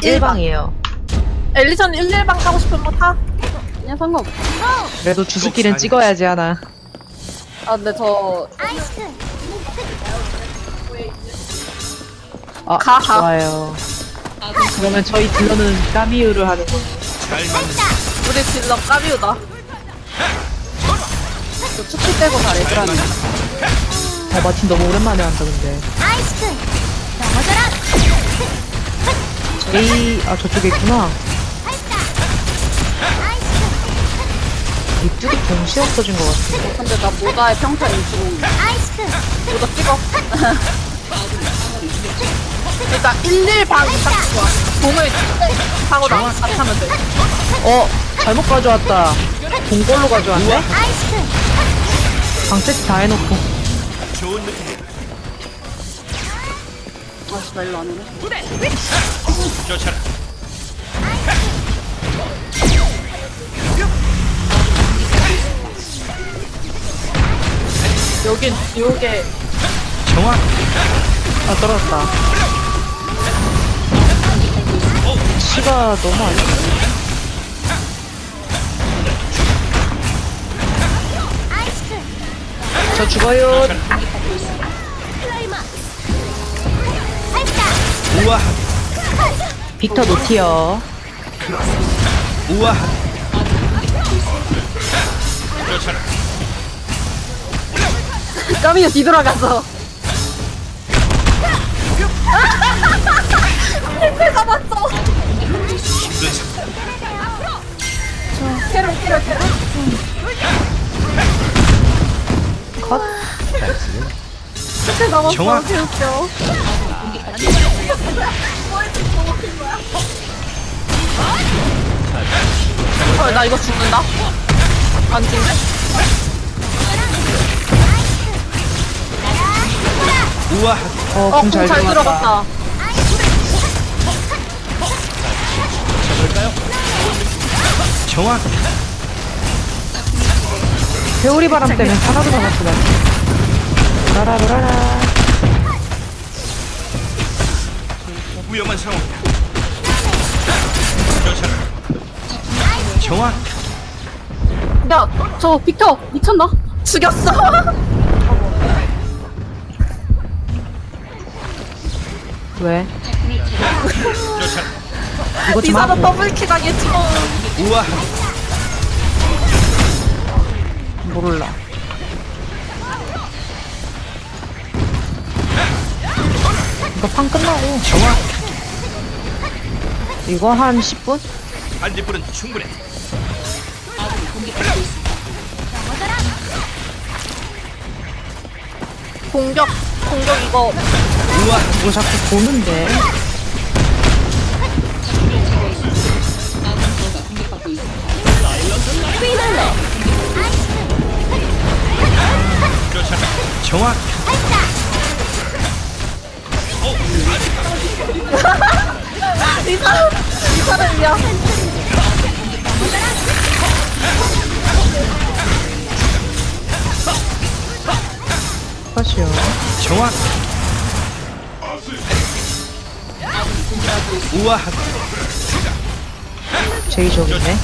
1방이에요. 엘리전 1, 1방 타고 싶으면 뭐 타. 그냥 상관없어. 그래도 주스길은 찍어야지 하나. 아, 근데 저, 아, 가하. 좋아요. 그러면 저희 딜러는 까미유를 하는 거. 우리 딜러 까비우다. 저 축구 빼고 다 레드라는. 아, 마틴 너무 오랜만에 한다, 근데. 제이, 아, 저쪽에 있구나. 이쪽이 동시에 없어진 것 같은데. 근데 나 모다의 평타 인수고 모두 찍어. 일단 1, 1 방이 딱 좋아. 공을 타고 나, 다 타면 돼. 어, 잘못 가져왔다. 동골로 가져왔네? 방세트 다 해놓고. 아, 씨, 나 일로 안 오네. 여긴 요게 아, 떨어졌다. 시가 너무 안 좋아. 저 죽어요. 우와 빅터 노티어. 우와 까미가 뒤돌아가서. 컷. 정확 헐, 나 이거 죽는다. 안 죽네? 우와 어, 어, 공공잘잘 들어갔다. 들어갔다. 정확 회오리 바람 때문에 하나도 나갔어, 나. 라라라라. 위험한 상황이다 쫓아라 정확 야, 저 빅터 미쳤나? 죽였어. 왜? 쫓아라 이거 좀 하고. 더블킬 당했지. 우와 몰라. 이거 판 끝나고. 정확 이거 한 10분? 반딧불은 충분해 공격, 공격 이거. 우와 이거 자꾸 보는데. 정확 이사, 이사를 위한. 컷이요. 정확 우와 제이 저기네.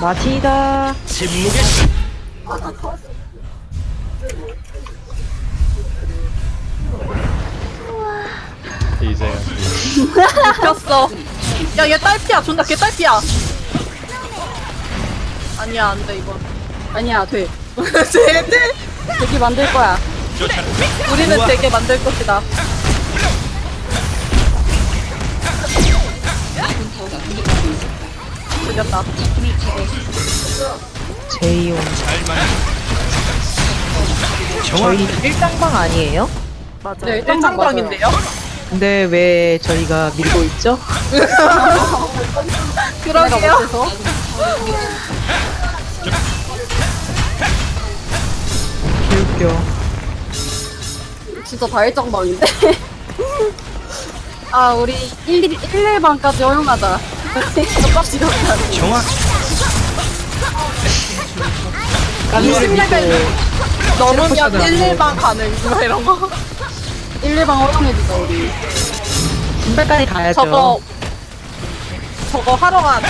마티다. 침묵의 시 이제야 폈어. 야, 얘 딸피야. 존나 걔 딸피야. 아니야, 안 돼, 이건. 아니야, 돼. 쟤들? 되게 만들 거야. 우리는. 되게 만들 것이다. 죽였다. 제이 온. 잘만 정확 저희 일당방 아니에요? 맞아. 네, 네, 일단 일장방인데요? 근데 왜 저희가 밀고 있죠? 그러게요. 개웃겨. 진짜 다일정방인데. 아, 우리 1, 1, 11방까지 허용하자. 정확 까미를 믿고 넘으면 체력 1, 1방 가능 뭐 이런 거 1, 2방 허용해주자 우리. 분배까지 가야죠. 저거 저거 하러 가야 돼.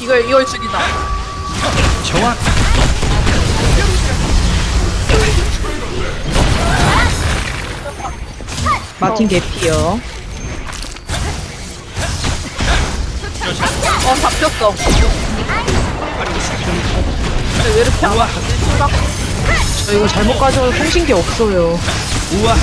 이걸 이걸 죽이자 정확 마틴 개피요. 어 잡혔어. 근데 왜 이렇게 안 우와 저 이거 잘못 가져서 통신기 없어요. 우와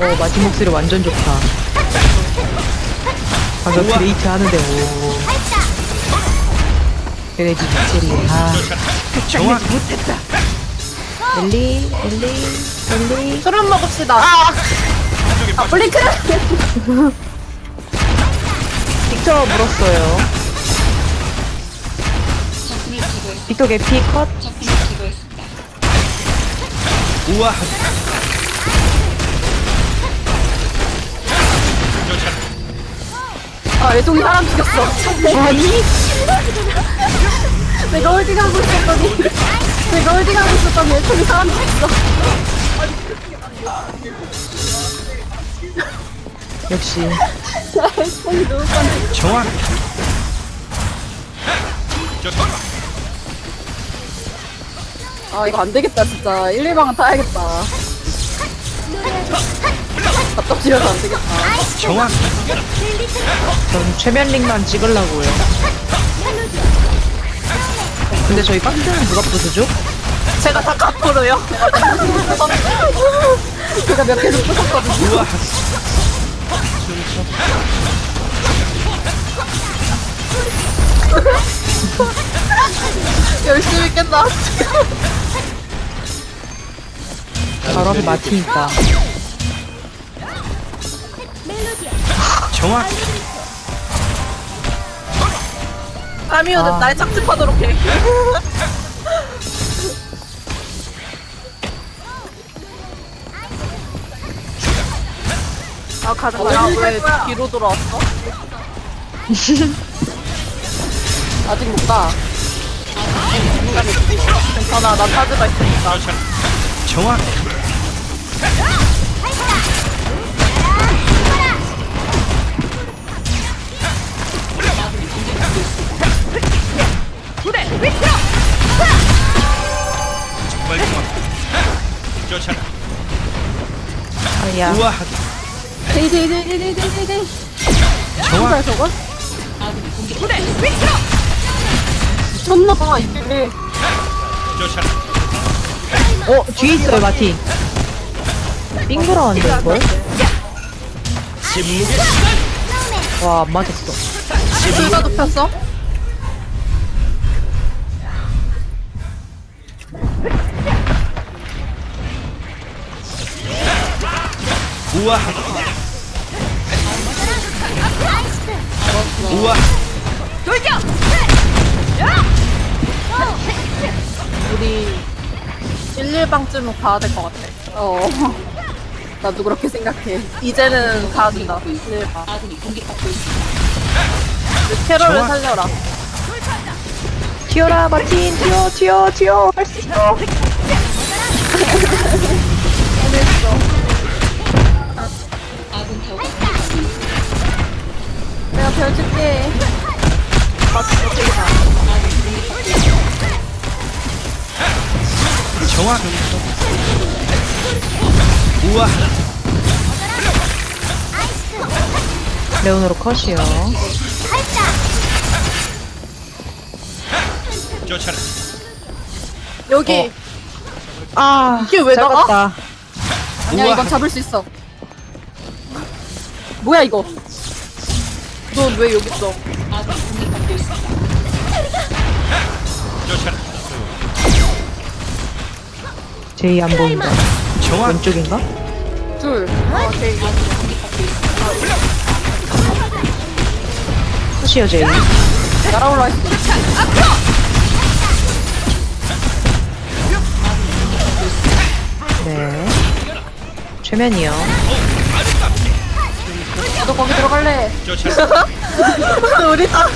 어, 마틴 목소리 완전 좋다. 방금 우와. 그레이트 하는데, 오. 그레이트 목소리, 아. 정확 엘리, 엘리, 엘리. 술은 먹읍시다 아! 아 블링크 빅터 물었어요. 빅터 개피 컷. 우와 아 애송이 사람 죽였어 아니? 내가 홀딩하고 있었더니 내가 홀딩하고 있었더니 애송이 사람 죽였어 역시. 정확 아 이거 안 되겠다 진짜. 1, 2방은 타야겠다. 답답 지려서 안 되겠다. 정확 전 최면링만 찍으려고요. 근데 저희 박스는 누가 부수죠? 제가 다 카프로요. 제가 몇 개를 부쉈거든요. 우와 열심히 앞에 마틴 있다. 정확 아미오는 아. 날 착즙하도록 해 아 가자 가자. 왜 뒤로 돌아왔어? 아직 못 가. 괜찮아 나 타즈가 있으니까. 정확 정말 정확 쫓아라 아야. 우와 데이데이데이데이데이 정확 저걸? 미쳤나 봐 이게 쫓아라 어, 뒤에 있어요. 삥 돌아왔는데, 이걸? 와, 안 맞았어. 둘다 눕혔어? 우와 우와. 우리 1, 1방쯤은 가야 될 것 같아. 어. 나도 그렇게 생각해. 이제는 가야 된다. 1, 1방. 캐롤을 좋아. 살려라. 튀어라, 마틴! 튀어, 튀어, 튀어! 할 수 있어! 내가 배워줄게. 정확 우와. 레오노로 컷이요. 쫓아라. 여기. 아, 이게 왜 나가? 아니야 우와. 이건 잡을 수 있어. 뭐야 이거 넌 왜 여기 있어? 제이 안 보인다. 왼쪽인가? 둘 컷이요, 제이. 날아올라 있어 네. 최면이요. 나도 거기 들어갈래. 우리 다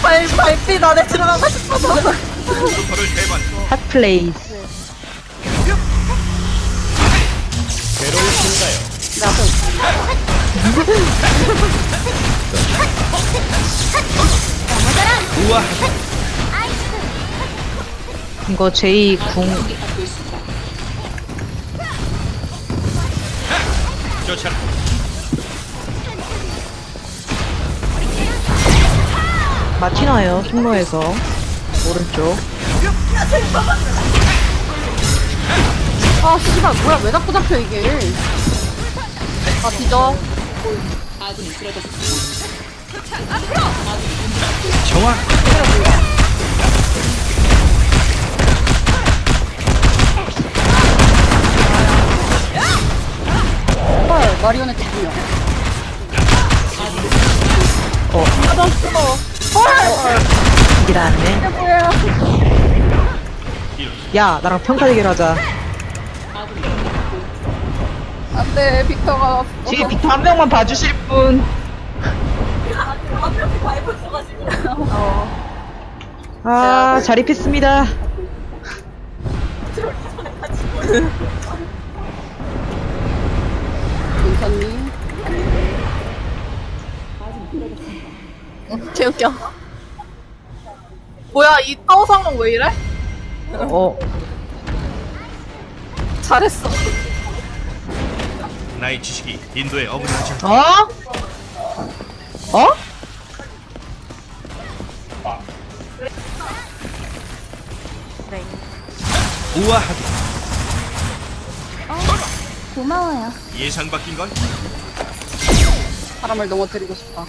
발, 발빛 안에 들어가고 싶어서. 핫플레이스. 괴로우신가요? 나도. 이거 제이 궁 마티나요 통로에서 오른쪽. 아, 씨발, 뭐야, 왜 자꾸 잡혀, 이게. 아, 뒤져. 정확. 헐, 마리오네트 두 명. 이라네. 뭐야. 야 나랑 평타 대결하자. 안 돼, 빅터가. 뒤에 비타 한 명만 봐주실 분. 아 자립했습니다. 민선 님. 개웃겨. 뭐야, 이 타워 상황 왜 이래? 어 잘했어. 나의 지식이 인도에 어긋나지 않 어? 어? 우아하게. 고마워요. 예상 바뀐 건 사람을 넘어뜨리고 싶다.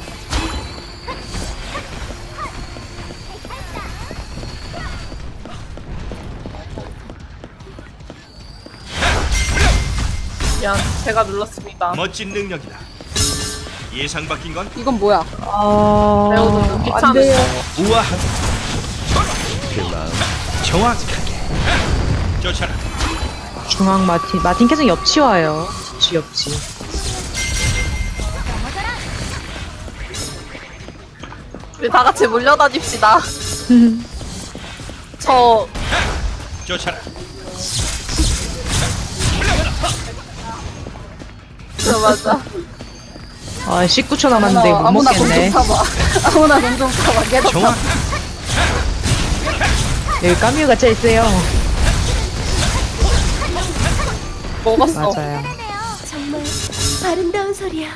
미안, 제가 눌렀습니다. 멋진 능력이다. 예상 바뀐 건 이건 뭐야? 아 좀. 안 돼요. 그 마음 정확하게. 쫓아라. 중앙 마틴 마틴 계속 옆치 와요. 옆치 옆치. 우리 다 같이 몰려다닙시다. 저, 쫓아라. 저 맞아. 아 19초 남았는데 못 아무나 먹겠네. 타봐. 아무나 공좀 타봐. 계속 정확. 여기 까뮤 갇혀 있어요. 먹었어. 맞아요. 정말 아름다운 소리야.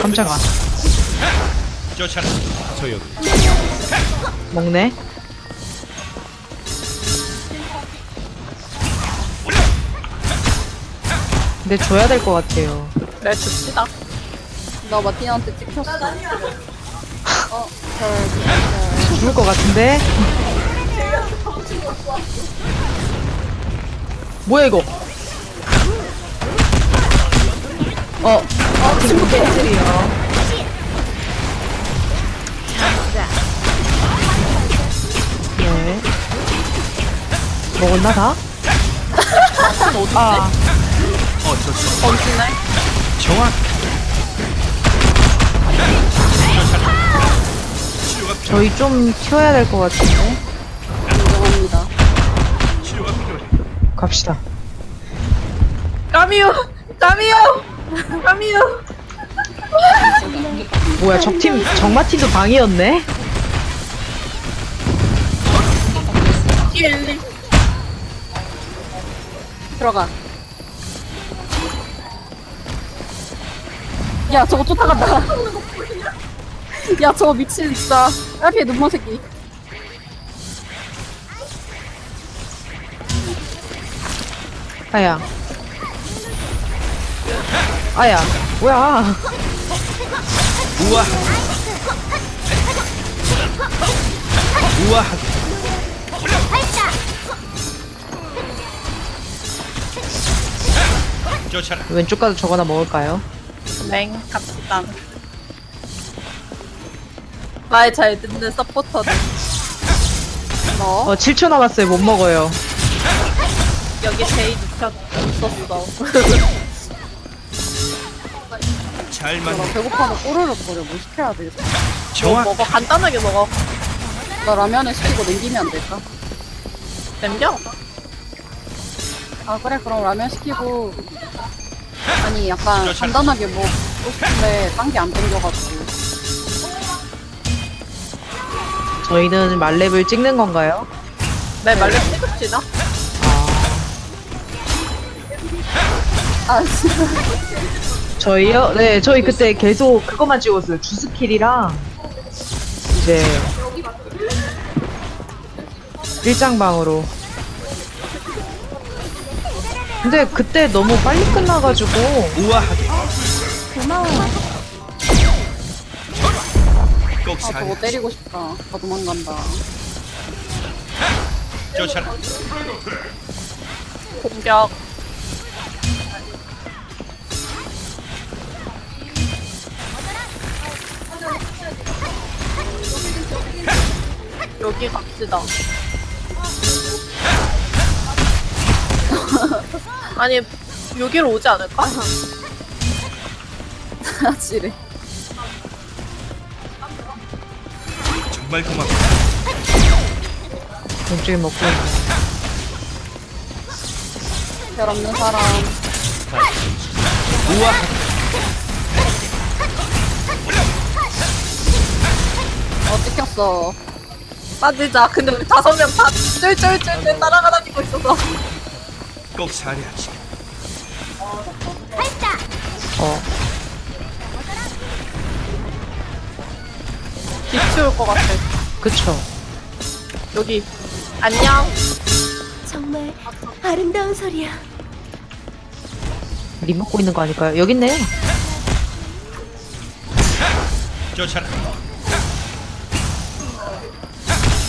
깜짝아. 쫓아라. 저 여기. 먹네. 근데 줘야 될 것 같아요. 그래, 줍시다. 나 마티나한테 찍혔어. 어, 별, 죽을 것 같은데? 뭐야 이거? 어, 어 친구 개질이요. 네. 먹었나 다? 아, 어쩔 수 없어. 범신해. 정확. 쫓아라. 치료가 필요. 저희 좀 튀어야 될 것 같은데? 인정합니다. 치료가 필요해. 갑시다. 까미유! 까미유! 까미유! 뭐야, 적팀, 정마팀도 방이었네? 들어가. 야, 저거 쫓아간다. 야, 저거 미친, 진짜. 앞에 눈먼 새끼. 아야. 아야, 뭐야. 우아하게. 쫓아라. 왼쪽 가서 저거나 먹을까요? 맹, 갑시다. 말 잘 듣는 서포터들. 너. 어, 7초 남았어요. 못 먹어요. 여기 제이 눕혔었어. 잘 나 맞는 배고파서 꼬르륵 거려. 뭐 시켜야 되겠다. 정확 먹어. 간단하게 먹어. 나 라면을 시키고 남기면 안 될까? 남겨. 아 그래 그럼 라면 시키고 아니 약간. 간단하게 먹고 싶은데 딴 게 안 땡겨가지고 저희는 말렙을 찍는 건가요? 네, 말려 찍읍시다. 아 진짜 저희요? 네, 저희 그때 계속 그것만 찍었어요. 주스킬이랑 이제 일장방으로. 근데 그때 너무 빨리 끝나가지고 우아하게 고마워요. 꼭아 저거 살려 때리고 싶다 더 도망간다 쫓아라 공격. 여기 갑시다. 아니, 여기로 오지 않을까? 지뢰 정말 고맙다 왼쪽에 먹고. 별 없는 사람 우아하게 어 찍혔어 빠지자. 근데 우리 다섯 명 다 쫄쫄쫄 따라가 다니고 있어서. 꼭 살려야지 어, 비추울 것 같아. 그쵸. 여기. 안녕. 정말 아름다운 소리야. 립 먹고 있는 거 아닐까요? 여기 있네요. 쫓아라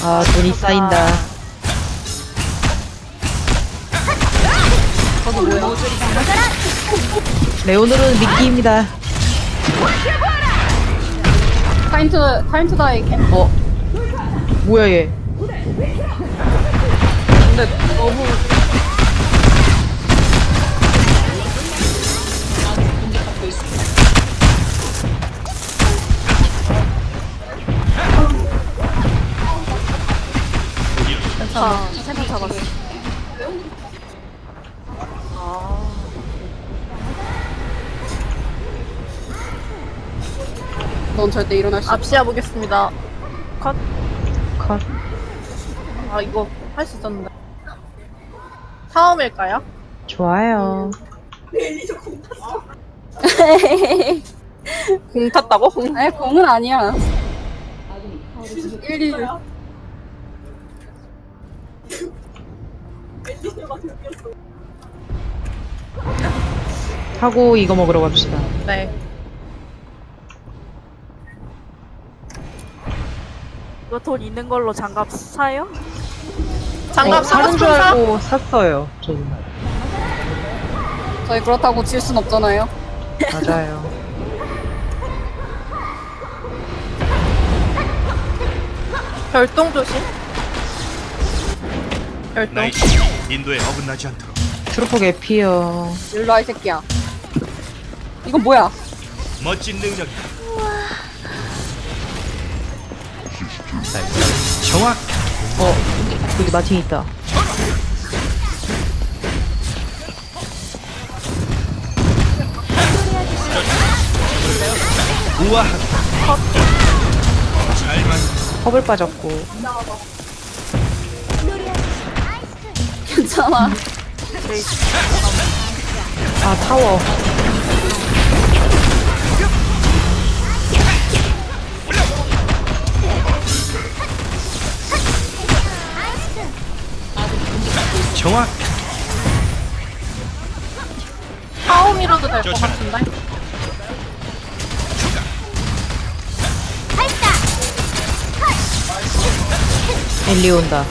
아, 돈이 쌓인다. 레오늘은 미끼입니다. 타임 투 타임 투 다이 캠 어, 뭐야 얘? 근데 너무. 괜찮아. 넌 절대 일어날 수 없어 앞시야 보겠습니다. 컷. 컷. 아, 이거 할 수 있었는데. 사움일까요? 좋아요. 공 탔다고? 공 아니 공은 아니야 1, 2 하고 이거 먹으러 갑시다. 네. 이거 돈 있는 걸로 장갑 사요? 장갑 어, 사는 줄 사고 사? 알고 샀어요. 저는. 저희 그렇다고 질 순 없잖아요 맞아요. 별똥 조심. 별똥. 인도에 어긋나지 않도록 트루퍼 개피요. 일로 와 이 새끼야 이건 뭐야 멋진 능력이다 정확 어, 여기 마틴 있다. 우아하게 잘 맞는 허블 빠졌고. 괜찮아 아, 타워. 정확 사움이라도 될 것 쫓아라. 같은데? 엘리 온다.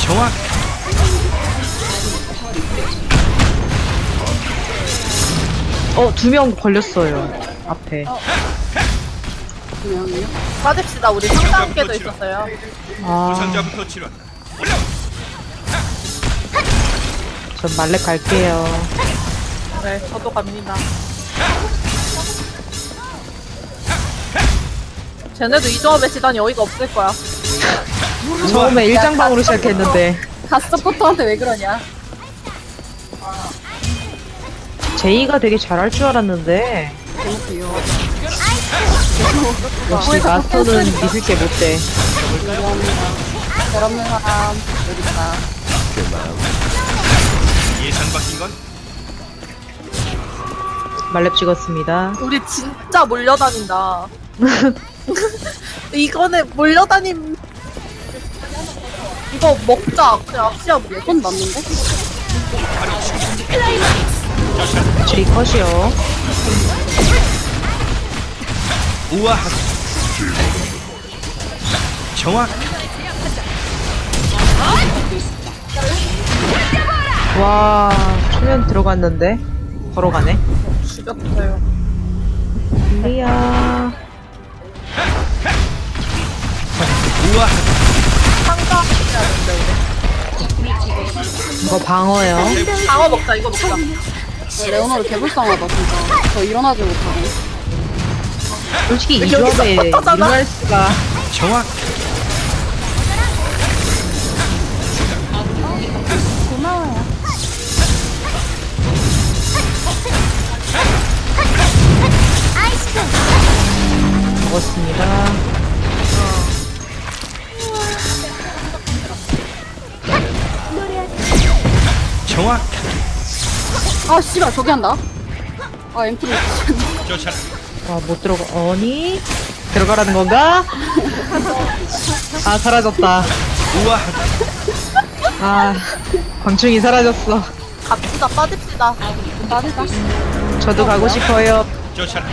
정확 어, 두 명 걸렸어요. 앞에. 분명히요 빠집시다. 우리 상담께도 있었어요. 아, 부상자부터 치료한다 그럼 말렙 갈게요. 네, 저도 갑니다. 쟤네도 이 조합에 시다니 어이가 없을 거야. 처음에 일장방으로 시작했는데 가스포터한테 왜 그러냐? 제이가 되게 잘할 줄 알았는데 너무 귀여워. 역시 마스터는 믿을 게 못돼. 별 없는 사람 여기 있다. 예상 바뀐 건 말렙 찍었습니다. 우리 진짜 몰려다닌다. 이거는 몰려다님. 이거 먹자. 그냥 앞시야 뭐. 손 맞는데? 제이 컷이요. 우아하게 정확 와 초면 들어갔는데 바로 가네. 죽였어요. 리아 우아하게 상가 이거 방어요. 방어 먹자. 이거 먹자. 레오나르 개불쌍하다 진짜. 저 일어나지 못하고. 솔직히 이 여기서 조합에. 일어날 수가 정확 아 씨발 저기 한다. 아 엠프를 쫓아라 와못 들어가. 어니 들어가라는 건가? 아 사라졌다. 우아하게 아 광충이 사라졌어. 갑시다. 빠집시다. 맞을까? 저도 가고 싶어요. 쫓아라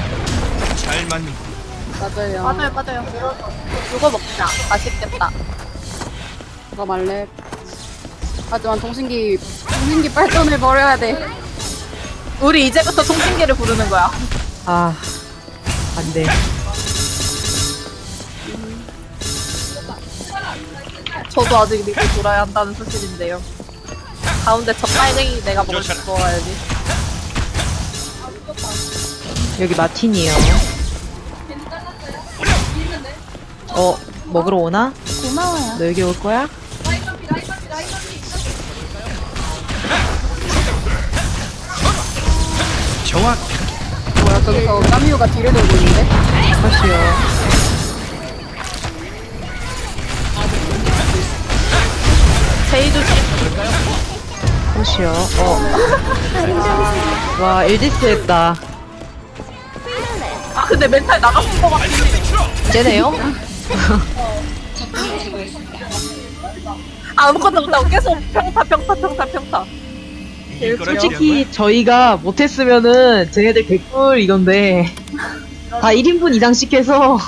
잘 맞는 맞아요. 맞아요. 맞아요. 이거 먹자. 맛있겠다. 누가 말래? 하지만 동신기 동신기 발전을 버려야 돼. 우리 이제부터 통신기를 부르는 거야. 아 안 돼. 저도 아직 믿고 돌아야 한다는 사실인데요. 가운데 저 빨갱이 내가 먹을 수 먹어야지. 여기 마틴이요. 어 먹으러 오나? 고마워요. 너 여기 올 거야? 정확 뭐야 저기서 까미우가 뒤를 돌고 있는데? 컷이요. 제이도 컷이요. 어. 와 일디스 했다. 아 근데 멘탈 나갔을 것 같은데. 쟤네요? 아무것도 못하고 계속 평타 평타 평타 평타. 솔직히 저희가 못했으면은 쟤네들 개꿀 이건데. 다 1인분 이상씩 해서